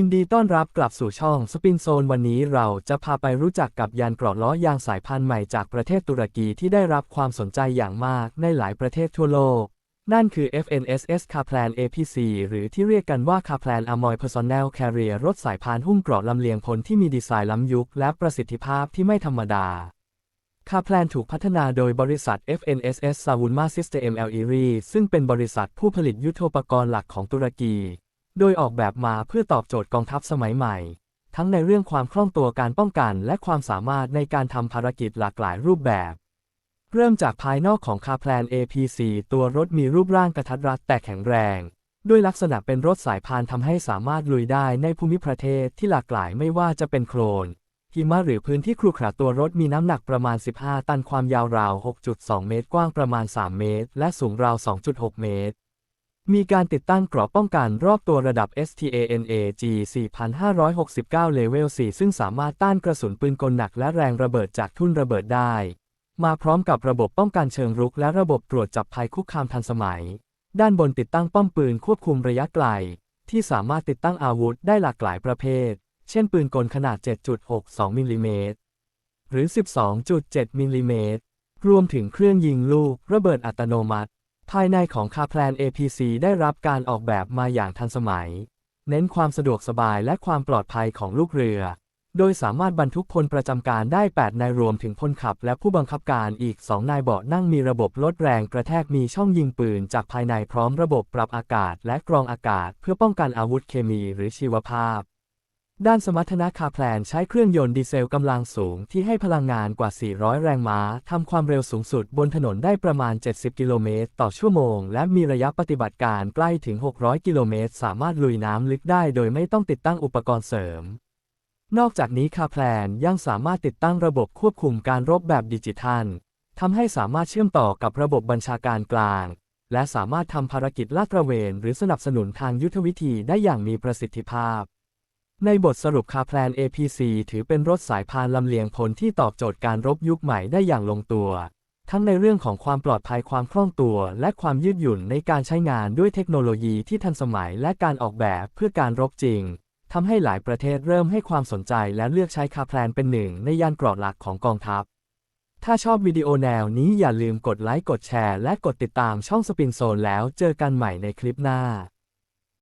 ินดีต้อนรับกลับสู่ช่องสปินโซนวันนี้เราจะพาไปรู้จักกับยานเกราะล้อยางสายพันธุ์ใหม่จากประเทศตุรกีที่ได้รับความสนใจอย่างมากในหลายประเทศทั่วโลก นั่นคือ FNSS Kaplan APC หรือที่เรียกกันว่า Kaplan Amoy Personnel Carrier รถสายพานหุ้มเกราะลำเลียงพลที่มีดีไซน์ล้ำยุคและประสิทธิภาพที่ไม่ธรรมดาคาแพลนถูกพัฒนาโดยบริษัท FNSS s a v u n m a System l e r i ซึ่งเป็นบริษัทผู้ผลิตยุทโธปกรณ์หลักของตุรกี โดยออกแบบมาเพื่อตอบโจทย์กองทัพสมัยใหม่ ทั้งในเรื่องความคล่องตัวการป้องกัน และความสามารถในการทำภารกิจหลากหลายรูปแบบ เริ่มจากภายนอกของคาแพลน APC ตัวรถมีรูปร่างกระทัดรัดแต่แข็งแรง ด้วยลักษณะเป็นรถสายพานทำให้สามารถลุยได้ในภูมิประเทศที่หลากหลายไม่ว่าจะเป็นโคลนหิมะหรือพื้นที่ครุขระตัวรถมีน้ำหนักประมาณ 15 ตันความยาวราว 6.2 เมตร กว้างประมาณ 3 เมตร และสูงราว 2.6 เมตร มีการติดตั้งกราะป้องกันรอบตัวระดับ STANAG 4569เลเวล4ซึ่งสามารถต้านกระสุนปืนกลหนักและแรงระเบิดจากทุ่นระเบิดได้ มาพร้อมกับระบบป้องกันเชิงรุกและระบบตรวจจับภัยคุกคามทันสมัย ด้านบนติดตั้งป้อมปืนควบคุมระยะไกล ที่สามารถติดตั้งอาวุธได้หลากหลายประเภท เช่นปืนกลขนาด 7.62มิลลิเมตรหรือ 12.7มิลลิเมตรรวมถึงเครื่องยิงลูกระเบิดอัตโนมัติ ภายในของคาแพลน APC ได้รับการออกแบบมาอย่างทันสมัย เน้นความสะดวกสบายและความปลอดภัยของลูกเรือ โดยสามารถบรรทุกพลประจำการได้ 8 นายรวมถึงพลขับ และผู้บังคับการอีก 2 นายเบาะนั่งมีระบบลดแรงกระแทกมีช่องยิงปืนจากภายในพร้อมระบบปรับอากาศและกรองอากาศ เพื่อป้องกันอาวุธเคมีหรือชีวภาพ ด้านสมรรถนะคาแพลนใช้เครื่องยนต์ดีเซลกำลังสูงที่ให้พลังงานกว่า 400 แรงม้า ทำความเร็วสูงสุดบนถนนได้ประมาณ 70 กิโลเมตรต่อชั่วโมง และมีระยะปฏิบัติการใกล้ถึง 600 กิโลเมตร สามารถลุยน้ำลึกได้โดยไม่ต้องติดตั้งอุปกรณ์เสริม นอกจากนี้คาแพลนยังสามารถติดตั้งระบบควบคุมการรบแบบดิจิทัลทำให้สามารถเชื่อมต่อกับระบบบัญชาการกลาง และสามารถทำภารกิจลาดตระเวน หรือสนับสนุนทางยุทธวิธีได้อย่างมีประสิทธิภาพ ในบทสรุปคาแพลน APC ถือเป็นรถสายพานลำเลียงพลที่ตอบโจทย์การรบยุคใหม่ได้อย่างลงตัว ทั้งในเรื่องของความปลอดภัยความคล่องตัว และความยืดหยุ่นในการใช้งานด้วยเทคโนโลยีที่ทันสมัยและการออกแบบเพื่อการรบจริงทำให้หลายประเทศเริ่มให้ความสนใจและเลือกใช้คาแพลนเป็นหนึ่งในยานเกราะหลักของกองทัพ ถ้าชอบวิดีโอแนวนี้อย่าลืมกดไลค์กดแชร์ และกดติดตามช่องสปินโซนแล้วเจอกันใหม่ในคลิปหน้า